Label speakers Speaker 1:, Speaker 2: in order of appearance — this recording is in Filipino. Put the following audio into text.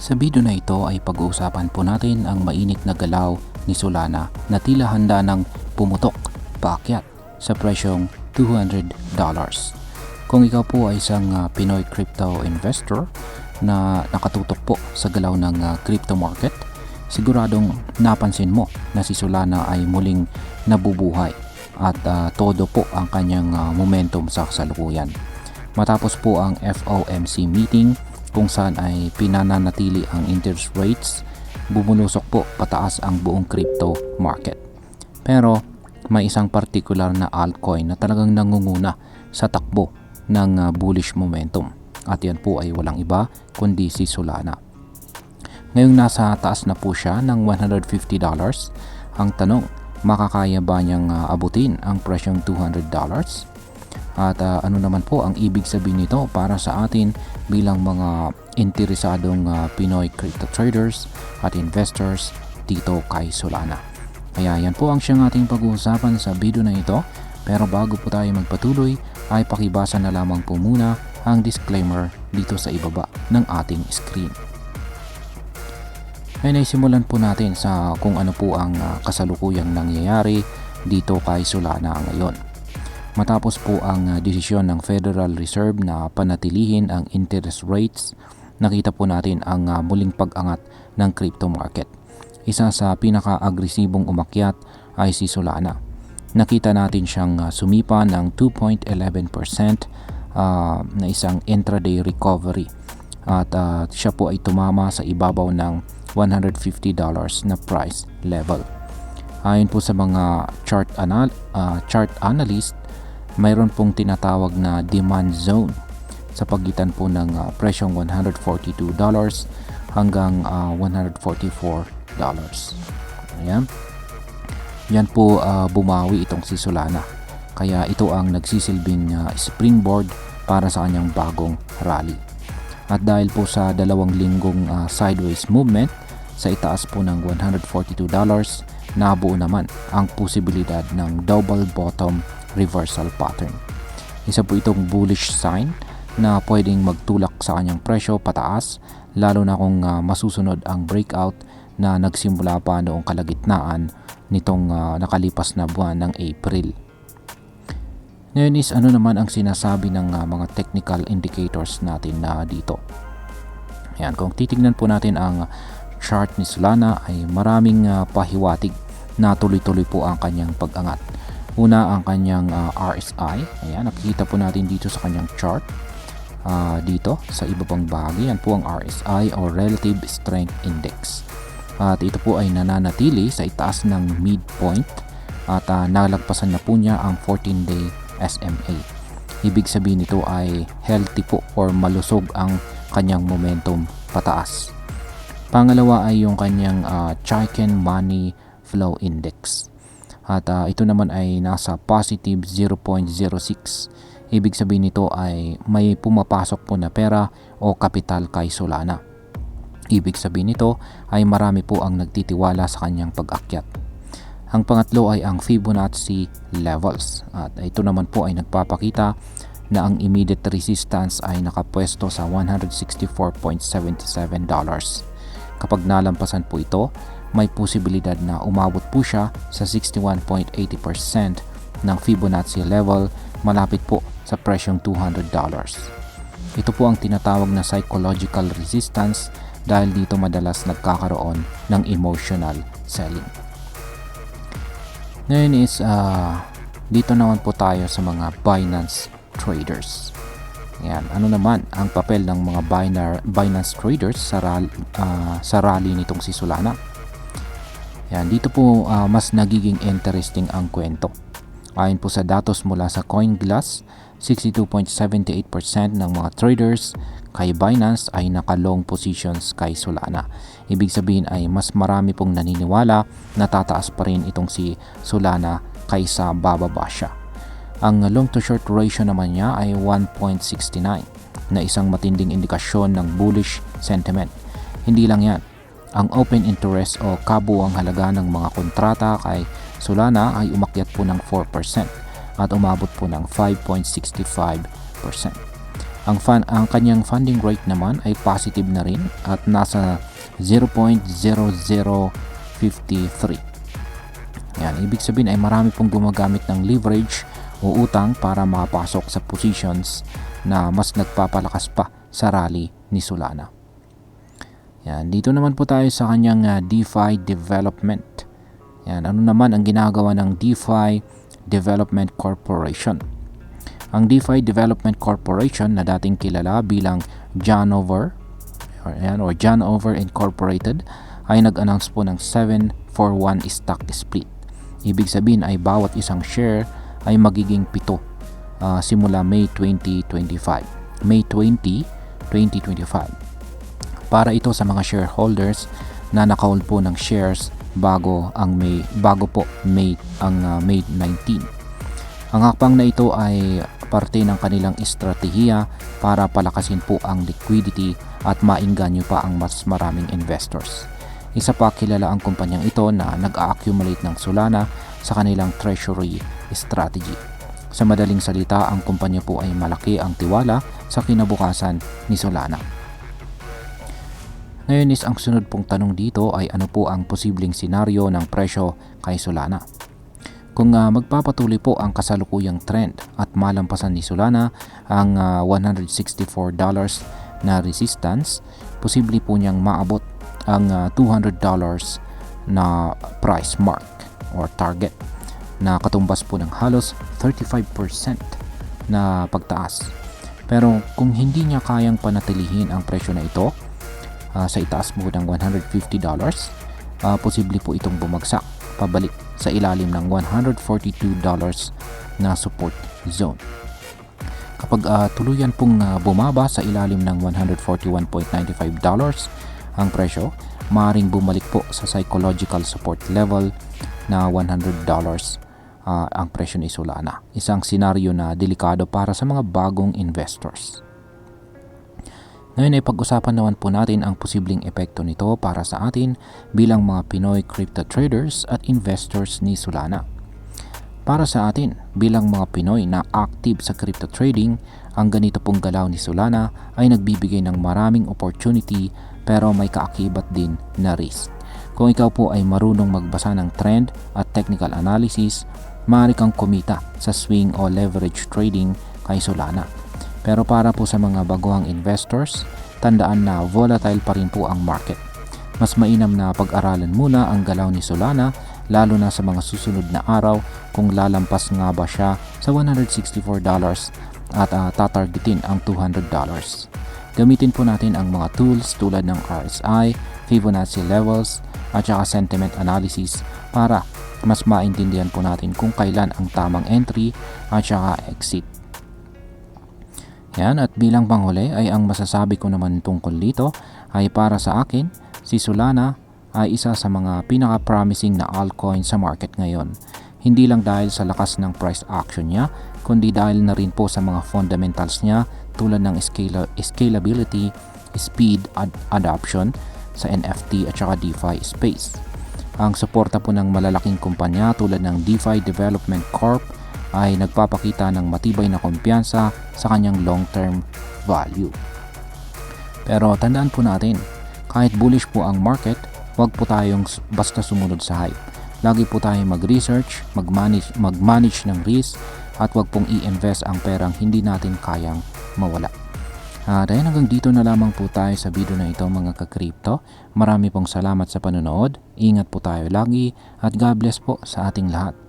Speaker 1: Sa video na ito ay pag-uusapan po natin ang mainit na galaw ni Solana na tila handa ng pumutok paakyat sa presyong $200. Kung ikaw po ay isang ah, Pinoy crypto investor na nakatutok po sa galaw ng ah, crypto market, siguradong napansin mo na si Solana ay muling nabubuhay at ah, todo po ang kanyang ah, momentum sa kasalukuyan. Matapos po ang FOMC meeting kung saan ay pinananatili ang interest rates, bumulusok po pataas ang buong crypto market. Pero may isang particular na altcoin na talagang nangunguna sa takbo ng ah, bullish momentum. At yan po ay walang iba kundi si Solana. Ngayong nasa taas na po siya ng $150. Ang tanong, makakaya ba niyang ah, abutin ang presyong $200? At ah, ano naman po ang ibig sabihin nito para sa atin bilang mga interesadong ah, Pinoy crypto traders at investors dito kay Solana. Kaya yan po ang siyang ating pag-uusapan sa video na ito. Pero bago po tayo magpatuloy ay pakibasa na lamang po muna ang disclaimer dito sa ibaba ng ating screen. Ay simulan po natin sa kung ano po ang ah, kasalukuyang nangyayari dito kay Solana ngayon. Matapos po ang ah, desisyon ng Federal Reserve na panatilihin ang interest rates, nakita po natin ang ah, muling pag-angat ng crypto market. Isa sa pinaka-agresibong umakyat ay si Solana. Nakita natin siyang ah, sumipa ng 2.11% ah, na isang intraday recovery at ah, siya po ay tumama sa ibabaw ng $150 na price level. Ayon po sa mga chart anal ah, chart analyst, mayroon pong tinatawag na demand zone sa pagitan po ng ah, presyong $142 hanggang ah, $144. Ayan. Yan po ah, bumawi itong si Solana. Kaya ito ang nagsisilbing ah, springboard para sa kanyang bagong rally. At dahil po sa dalawang linggong ah, sideways movement sa itaas po ng $142, nabuo naman ang posibilidad ng double bottom reversal pattern. Isa po itong bullish sign na pwedeng magtulak sa kanyang presyo pataas lalo na kung ah, masusunod ang breakout na nagsimula pa noong kalagitnaan nitong ah, nakalipas na buwan ng April. Ngayon is ano naman ang sinasabi ng ah, mga technical indicators natin na dito. Ayan, kung titignan po natin ang chart ni Solana ay maraming ah, pahiwatig na tuloy-tuloy po ang kanyang pag-angat. Una ang kanyang ah, RSI. Ayan, nakikita po natin dito sa kanyang chart. Ah, dito sa iba pang bahagi, yan po ang RSI or Relative Strength Index. At ito po ay nananatili sa itaas ng midpoint at ah, nalagpasan na po niya ang 14-day SMA. Ibig sabihin nito ay healthy po or malusog ang kanyang momentum pataas. Pangalawa ay yung kanyang uh, Chaiken Money Flow Index. At ah, ito naman ay nasa positive 0.06. Ibig sabihin nito ay may pumapasok po na pera o kapital kay Solana. Ibig sabihin nito ay marami po ang nagtitiwala sa kanyang pag-akyat. Ang pangatlo ay ang Fibonacci levels at ito naman po ay nagpapakita na ang immediate resistance ay nakapwesto sa $164.77. Kapag nalampasan po ito, may posibilidad na umabot po siya sa 61.80% ng Fibonacci level malapit po sa presyong $200. Ito po ang tinatawag na psychological resistance dahil dito madalas nagkakaroon ng emotional selling. Ngayon is ah, dito naman po tayo sa mga Binance traders. Yan, ano naman ang papel ng mga Binance traders sa, ral, ah, sa rally nitong si Solana? Yan, dito po ah, mas nagiging interesting ang kwento. Ayon po sa datos mula sa CoinGlass, 62.78% ng mga traders kay Binance ay naka-long positions kay Solana. Ibig sabihin ay mas marami pong naniniwala na tataas pa rin itong si Solana kaysa bababa siya. Ang long to short ratio naman niya ay 1.69 na isang matinding indikasyon ng bullish sentiment. Hindi lang yan, ang open interest o kabuang halaga ng mga kontrata kay Solana ay umakyat po ng 4% at umabot po ng 5.65%. Ang, fan, ang kanyang funding rate naman ay positive na rin at nasa 0.0053. Yan, ibig sabihin ay marami pong gumagamit ng leverage o utang para makapasok sa positions na mas nagpapalakas pa sa rally ni Solana. Yan, dito naman po tayo sa kanyang uh, DeFi development. Yan, ano naman ang ginagawa ng DeFi Development Corporation? Ang DeFi Development Corporation na dating kilala bilang Janover or, yan, or Janover Incorporated ay nag-announce po ng 7 for 1 stock split. Ibig sabihin ay bawat isang share ay magiging pito uh, simula May 2025. May 20, 2025. Para ito sa mga shareholders na nakahold po ng shares bago ang May bago po May ang uh, May 19. Ang hakbang na ito ay parte ng kanilang estratehiya para palakasin po ang liquidity at maingganyo pa ang mas maraming investors. Isa pa kilala ang kumpanyang ito na nag-a-accumulate ng Solana sa kanilang treasury strategy. Sa madaling salita, ang kumpanya po ay malaki ang tiwala sa kinabukasan ni Solana. Ngayon is ang sunod pong tanong dito ay ano po ang posibleng senaryo ng presyo kay Solana. Kung uh, magpapatuloy po ang kasalukuyang trend at malampasan ni Solana ang uh, $164 na resistance, posible po niyang maabot ang uh, $200 na price mark or target na katumbas po ng halos 35% na pagtaas. Pero kung hindi niya kayang panatilihin ang presyo na ito uh, sa itaas mo ng $150, uh, posible po itong bumagsak pabalik sa ilalim ng $142 na support zone. Kapag uh, tuluyan pong uh, bumaba sa ilalim ng $141.95 ang presyo, maaaring bumalik po sa psychological support level na $100 uh, ang presyo ni Solana. Isang senaryo na delikado para sa mga bagong investors. Ngayon ay pag-usapan naman po natin ang posibleng epekto nito para sa atin bilang mga Pinoy crypto traders at investors ni Solana. Para sa atin, bilang mga Pinoy na active sa crypto trading, ang ganito pong galaw ni Solana ay nagbibigay ng maraming opportunity pero may kaakibat din na risk. Kung ikaw po ay marunong magbasa ng trend at technical analysis, maaari kang kumita sa swing o leverage trading kay Solana. Pero para po sa mga baguhang investors, tandaan na volatile pa rin po ang market. Mas mainam na pag-aralan muna ang galaw ni Solana lalo na sa mga susunod na araw kung lalampas nga ba siya sa $164 at uh, tatargetin ang $200. Gamitin po natin ang mga tools tulad ng RSI, Fibonacci levels, at saka sentiment analysis para mas maintindihan po natin kung kailan ang tamang entry at saka exit. Yan at bilang panghuli ay ang masasabi ko naman tungkol dito ay para sa akin si Solana ay isa sa mga pinaka-promising na altcoin sa market ngayon. Hindi lang dahil sa lakas ng price action niya, kundi dahil na rin po sa mga fundamentals niya tulad ng scala scalability, speed, ad adoption sa NFT at saka DeFi space. Ang suporta po ng malalaking kumpanya tulad ng DeFi Development Corp ay nagpapakita ng matibay na kumpiyansa sa kanyang long-term value. Pero tandaan po natin, kahit bullish po ang market, huwag po tayong basta sumunod sa hype. Lagi po tayong mag-research, mag-manage, mag-manage ng risk at huwag pong i-invest ang perang hindi natin kayang mawala. Uh, dahil hanggang dito na lamang po tayo sa video na ito mga ka-crypto. Marami pong salamat sa panonood. Ingat po tayo lagi at God bless po sa ating lahat.